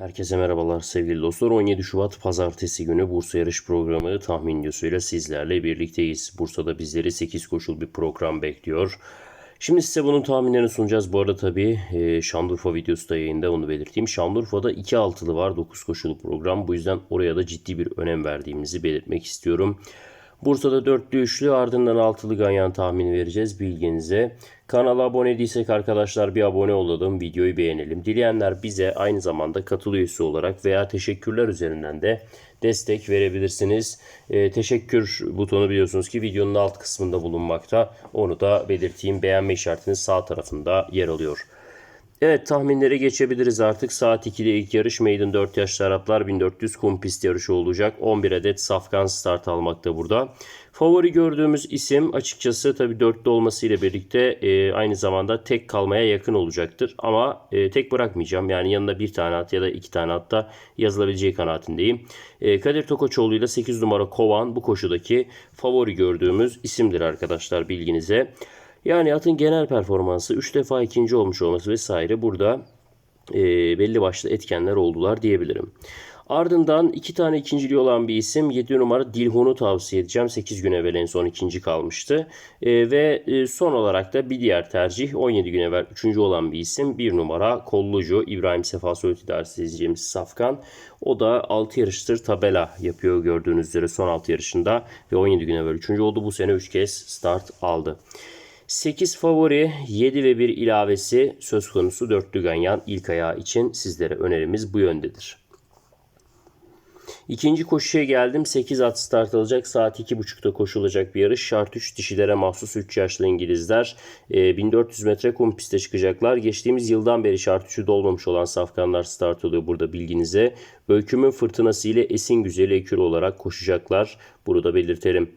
Herkese merhabalar sevgili dostlar. 17 Şubat Pazartesi günü Bursa Yarış Programı tahmin videosuyla sizlerle birlikteyiz. Bursa'da bizleri 8 koşul bir program bekliyor. Şimdi size bunun tahminlerini sunacağız. Bu arada tabii e, Şanlıurfa videosu da yayında onu belirteyim. Şanlıurfa'da 2 altılı var 9 koşulu program. Bu yüzden oraya da ciddi bir önem verdiğimizi belirtmek istiyorum. Bursa'da dörtlü üçlü ardından altılı ganyan tahmini vereceğiz bilginize. Kanala abone değilsek arkadaşlar bir abone olalım, videoyu beğenelim. Dileyenler bize aynı zamanda katıl üyesi olarak veya teşekkürler üzerinden de destek verebilirsiniz. Ee, teşekkür butonu biliyorsunuz ki videonun alt kısmında bulunmakta. Onu da belirteyim. Beğenme işaretinin sağ tarafında yer alıyor. Evet tahminlere geçebiliriz artık. Saat 2'de ilk yarış Maiden 4 yaşlı Araplar 1400 kum pist yarışı olacak. 11 adet safkan start almakta burada. Favori gördüğümüz isim açıkçası tabi dörtlü olmasıyla birlikte e, aynı zamanda tek kalmaya yakın olacaktır. Ama e, tek bırakmayacağım. Yani yanına bir tane at ya da iki tane at da yazılabileceği kanaatindeyim. E, Kadir Tokoçoğlu ile 8 numara Kovan bu koşudaki favori gördüğümüz isimdir arkadaşlar bilginize. Yani atın genel performansı 3 defa ikinci olmuş olması vesaire burada e, belli başlı etkenler oldular diyebilirim. Ardından iki tane ikinciliği olan bir isim 7 numara Dilhun'u tavsiye edeceğim. 8 gün evvel en son ikinci kalmıştı. E, ve e, son olarak da bir diğer tercih 17 gün evvel üçüncü olan bir isim 1 numara Kollucu İbrahim Sefa Söğüt İdaresi izleyeceğimiz Safkan. O da 6 yarıştır tabela yapıyor gördüğünüz üzere son 6 yarışında ve 17 gün evvel üçüncü oldu. Bu sene 3 kez start aldı. 8 favori 7 ve 1 ilavesi söz konusu dörtlü ganyan ilk ayağı için sizlere önerimiz bu yöndedir. İkinci koşuya geldim. 8 at start alacak. Saat 2.30'da koşulacak bir yarış. Şart 3 dişilere mahsus 3 yaşlı İngilizler. E, 1400 metre kum piste çıkacaklar. Geçtiğimiz yıldan beri şart 3'ü dolmamış olan safkanlar start oluyor burada bilginize. Öykümün fırtınası ile esin güzeli ekür olarak koşacaklar. Burada belirtelim.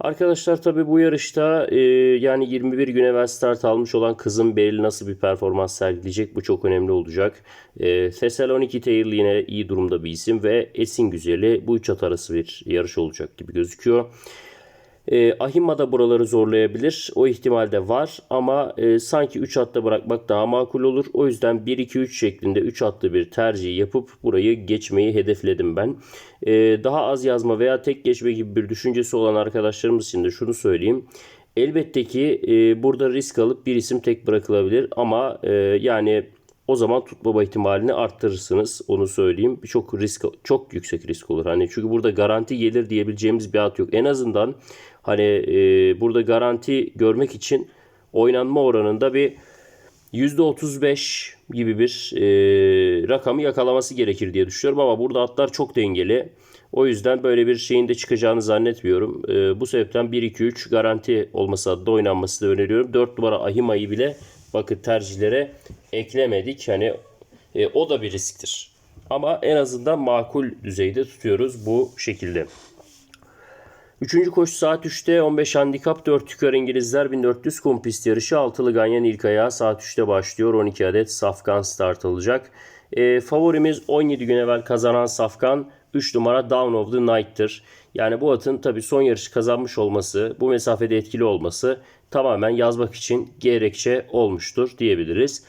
Arkadaşlar tabi bu yarışta e, yani 21 gün evvel start almış olan kızım Beril nasıl bir performans sergileyecek bu çok önemli olacak. E, Thessaloniki Tail yine iyi durumda bir isim ve Esin Güzeli bu üç at arası bir yarış olacak gibi gözüküyor. E, Ahimma da buraları zorlayabilir. O ihtimal de var ama e, sanki 3 hatta bırakmak daha makul olur. O yüzden 1-2-3 şeklinde 3 hatlı bir tercih yapıp burayı geçmeyi hedefledim ben. E, daha az yazma veya tek geçme gibi bir düşüncesi olan arkadaşlarımız için de şunu söyleyeyim. Elbette ki e, burada risk alıp bir isim tek bırakılabilir ama e, yani o zaman tutmama ihtimalini arttırırsınız. Onu söyleyeyim. Çok risk çok yüksek risk olur. Hani çünkü burada garanti gelir diyebileceğimiz bir at yok. En azından hani e, burada garanti görmek için oynanma oranında bir %35 gibi bir e, rakamı yakalaması gerekir diye düşünüyorum ama burada atlar çok dengeli. O yüzden böyle bir şeyin de çıkacağını zannetmiyorum. E, bu sebepten 1-2-3 garanti olması adına oynanması da öneriyorum. 4 numara Ahima'yı bile bakın tercihlere eklemedik. Hani e, o da bir risktir. Ama en azından makul düzeyde tutuyoruz bu şekilde. Üçüncü koşu saat 3'te 15 handikap 4 tükör İngilizler 1400 kum pist yarışı altılı ganyan ilk ayağı saat 3'te başlıyor. 12 adet safkan start alacak. E, favorimiz 17 gün evvel kazanan safkan 3 numara Down of the Night'tır. Yani bu atın tabi son yarışı kazanmış olması, bu mesafede etkili olması tamamen yazmak için gerekçe olmuştur diyebiliriz.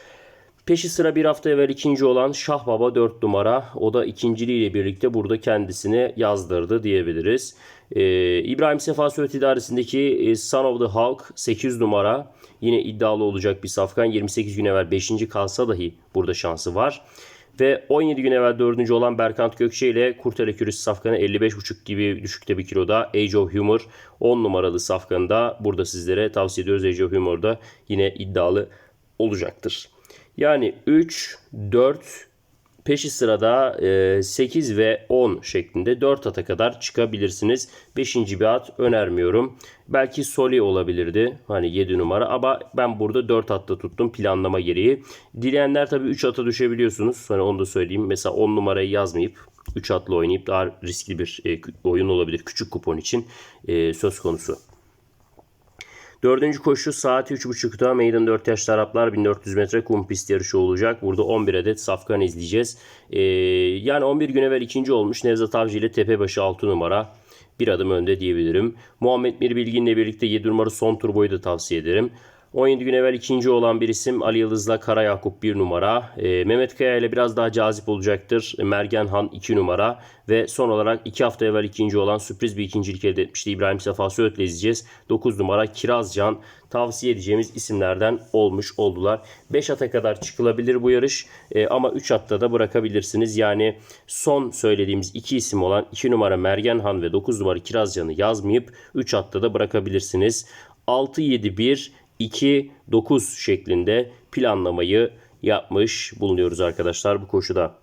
Peşi sıra bir hafta evvel ikinci olan Şah Baba 4 numara. O da ikinciliğiyle birlikte burada kendisini yazdırdı diyebiliriz. Ee, İbrahim Sefa Söğüt İdaresi'ndeki e, Son of the Hulk 8 numara. Yine iddialı olacak bir safkan. 28 gün evvel 5. kalsa dahi burada şansı var. Ve 17 gün evvel 4. olan Berkant Gökçe ile Kurtele Kürüs safkanı 55,5 gibi düşükte bir kiloda. Age of Humor 10 numaralı safkanı da burada sizlere tavsiye ediyoruz. Age of Humor da yine iddialı olacaktır. Yani 3, 4, peşi sırada 8 ve 10 şeklinde 4 ata kadar çıkabilirsiniz. 5. bir at önermiyorum. Belki Soli olabilirdi. Hani 7 numara ama ben burada 4 atta tuttum planlama gereği. Dileyenler tabii 3 ata düşebiliyorsunuz. Hani onu da söyleyeyim. Mesela 10 numarayı yazmayıp 3 atla oynayıp daha riskli bir oyun olabilir. Küçük kupon için söz konusu. Dördüncü koşu saat 3.30'da Meydan 4 yaşlı Araplar 1400 metre kum pist yarışı olacak. Burada 11 adet safkan izleyeceğiz. Ee, yani 11 gün evvel ikinci olmuş Nevzat Avcı ile Tepebaşı 6 numara. Bir adım önde diyebilirim. Muhammed Mir Bilgin'le birlikte 7 numara son turboyu da tavsiye ederim. 17 gün evvel ikinci olan bir isim Ali Yıldız'la Kara Yakup 1 numara. E, Mehmet Kaya ile biraz daha cazip olacaktır. Mergen Han 2 numara. Ve son olarak 2 hafta evvel ikinci olan sürpriz bir ikincilik elde etmişti. İbrahim Sefa Söğüt'le izleyeceğiz. 9 numara Kirazcan tavsiye edeceğimiz isimlerden olmuş oldular. 5 ata kadar çıkılabilir bu yarış E, ama 3 atta da bırakabilirsiniz. Yani son söylediğimiz iki isim olan 2 numara Mergen Han ve 9 numara Kirazcan'ı yazmayıp 3 atta da bırakabilirsiniz. 6-7-1 2-9 şeklinde planlamayı yapmış bulunuyoruz arkadaşlar bu koşuda.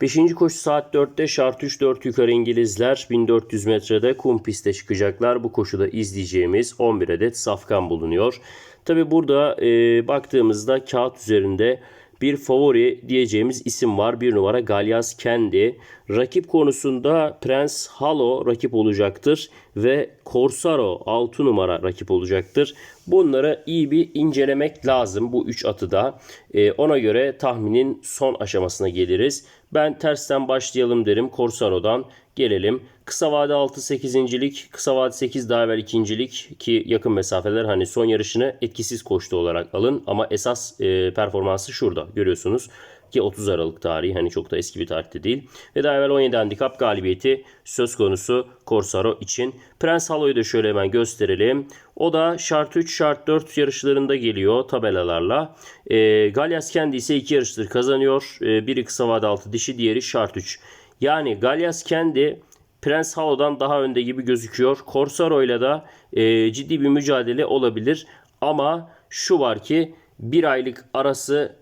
Beşinci koşu saat 4'te şart 3 4 yukarı İngilizler 1400 metrede kum piste çıkacaklar. Bu koşuda izleyeceğimiz 11 adet safkan bulunuyor. Tabi burada e, baktığımızda kağıt üzerinde bir favori diyeceğimiz isim var. Bir numara Galyas Kendi. Rakip konusunda Prens Halo rakip olacaktır ve Corsaro 6 numara rakip olacaktır. Bunları iyi bir incelemek lazım bu 3 atı da. Ee, ona göre tahminin son aşamasına geliriz. Ben tersten başlayalım derim. Corsaro'dan gelelim. Kısa vade 6-8.lik, kısa vade 8 daha evvel ikincilik ki yakın mesafeler hani son yarışını etkisiz koştu olarak alın. Ama esas e, performansı şurada görüyorsunuz ki 30 Aralık tarihi hani çok da eski bir tarihte değil. Ve daha evvel 17 handikap galibiyeti söz konusu Corsaro için. Prens Halo'yu da şöyle hemen gösterelim. O da şart 3 şart 4 yarışlarında geliyor tabelalarla. E, Galyas kendi ise 2 yarıştır kazanıyor. E, biri kısa vade 6 dişi diğeri şart 3. Yani Galyas kendi Prens Halo'dan daha önde gibi gözüküyor. Corsaro ile de e, ciddi bir mücadele olabilir. Ama şu var ki bir aylık arası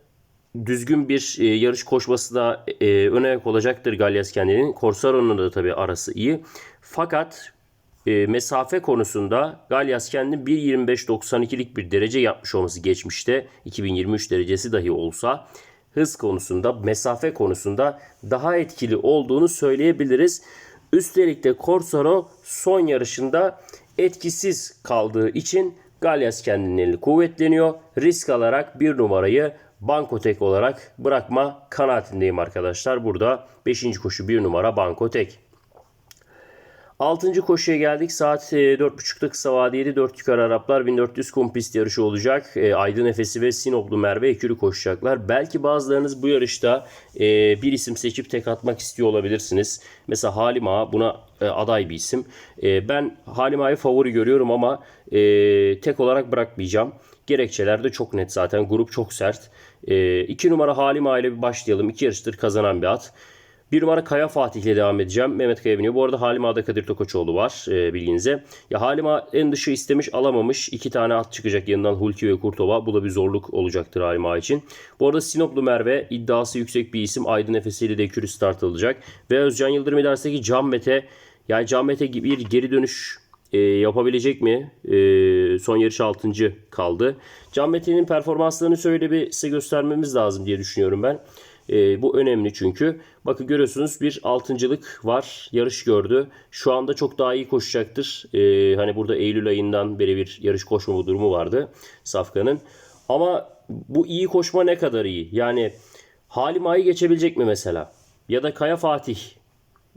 düzgün bir e, yarış koşması da e, öne ayak olacaktır Galyas kendinin. Corsaro'nun da tabii arası iyi. Fakat e, mesafe konusunda Galyas kendi 1.25.92'lik bir derece yapmış olması geçmişte 2023 derecesi dahi olsa hız konusunda mesafe konusunda daha etkili olduğunu söyleyebiliriz. Üstelik de Corsaro son yarışında etkisiz kaldığı için Galyas kendinin eli kuvvetleniyor. Risk alarak bir numarayı Bankotek olarak bırakma kanaatindeyim arkadaşlar. Burada 5. koşu 1 numara Bankotek. 6. koşuya geldik. Saat 4.30'da kısa vadeli 4 yukarı Araplar 1400 kum pist yarışı olacak. E, Aydın Efesi ve Sinoplu Merve ekürü koşacaklar. Belki bazılarınız bu yarışta e, bir isim seçip tek atmak istiyor olabilirsiniz. Mesela Halima buna e, aday bir isim. Ben Halima'yı favori görüyorum ama tek olarak bırakmayacağım. Gerekçeler de çok net zaten. Grup çok sert. 2 numara Halima ile bir başlayalım. 2 yarıştır kazanan bir at. Bir numara Kaya Fatih ile devam edeceğim. Mehmet Kaya biniyor. Bu arada Halima'da Kadir Tokoçoğlu var e, bilginize. Ya Halima en dışı istemiş alamamış. İki tane at çıkacak yanından Hulki ve Kurtova. Bu da bir zorluk olacaktır Halima için. Bu arada Sinoplu Merve iddiası yüksek bir isim. Aydın Efesi'yle de ekürü start alacak. Ve Özcan Yıldırım ilerisindeki Can Mete. Yani Can Mete bir geri dönüş e, yapabilecek mi? E, son yarış 6. kaldı. Can Mete'nin performanslarını şöyle bir size göstermemiz lazım diye düşünüyorum ben. E, bu önemli çünkü. Bakın görüyorsunuz bir altıncılık var. Yarış gördü. Şu anda çok daha iyi koşacaktır. E, hani burada Eylül ayından beri bir yarış koşma durumu vardı Safkan'ın. Ama bu iyi koşma ne kadar iyi? Yani Halima'yı geçebilecek mi mesela? Ya da Kaya Fatih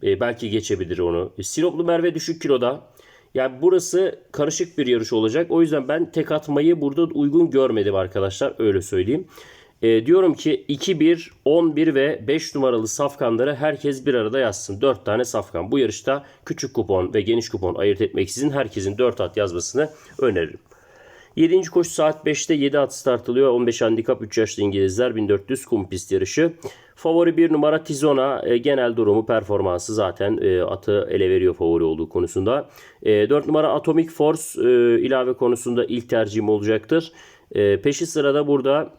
e, belki geçebilir onu. E, Sinoplu Merve düşük kiloda. Yani burası karışık bir yarış olacak. O yüzden ben tek atmayı burada uygun görmedim arkadaşlar. Öyle söyleyeyim. E, diyorum ki 2, 1, 11 ve 5 numaralı safkanları herkes bir arada yazsın. 4 tane safkan. Bu yarışta küçük kupon ve geniş kupon ayırt etmeksizin herkesin 4 at yazmasını öneririm. 7. koşu saat 5'te 7 at start alıyor. 15 handikap 3 yaşlı İngilizler 1400 kum pist yarışı. Favori 1 numara Tizona. E, genel durumu performansı zaten e, atı ele veriyor favori olduğu konusunda. E, 4 numara Atomic Force e, ilave konusunda ilk tercihim olacaktır. E, peşi sırada burada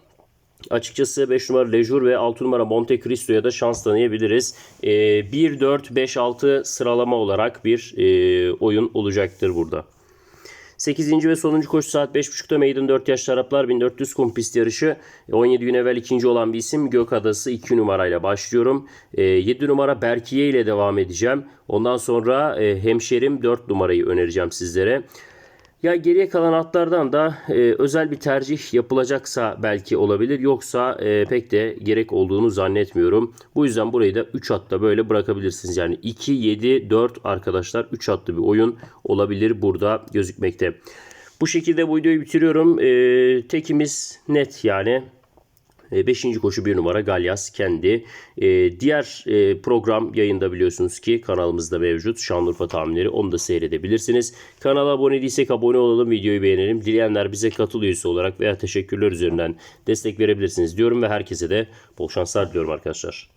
Açıkçası 5 numara Lejur ve 6 numara Monte Cristo'ya da şans tanıyabiliriz. E, 1-4-5-6 sıralama olarak bir e, oyun olacaktır burada. 8. ve sonuncu koşu saat 5.30'da Maiden 4 yaşlı Araplar 1400 kum pist yarışı. 17 gün evvel ikinci olan bir isim Gök Adası 2 numarayla başlıyorum. 7 numara Berkiye ile devam edeceğim. Ondan sonra e, hemşerim 4 numarayı önereceğim sizlere. Ya geriye kalan atlardan da e, özel bir tercih yapılacaksa belki olabilir. Yoksa e, pek de gerek olduğunu zannetmiyorum. Bu yüzden burayı da 3 hatta böyle bırakabilirsiniz. Yani 2, 7, 4 arkadaşlar 3 hatlı bir oyun olabilir burada gözükmekte. Bu şekilde bu videoyu bitiriyorum. Ee, tekimiz net yani. 5. koşu bir numara Galyas kendi. Ee, diğer e, program yayında biliyorsunuz ki kanalımızda mevcut. Şanlıurfa tahminleri onu da seyredebilirsiniz. Kanala abone değilsek abone olalım, videoyu beğenelim. Dileyenler bize katıl üyesi olarak veya teşekkürler üzerinden destek verebilirsiniz diyorum ve herkese de bol şanslar diliyorum arkadaşlar.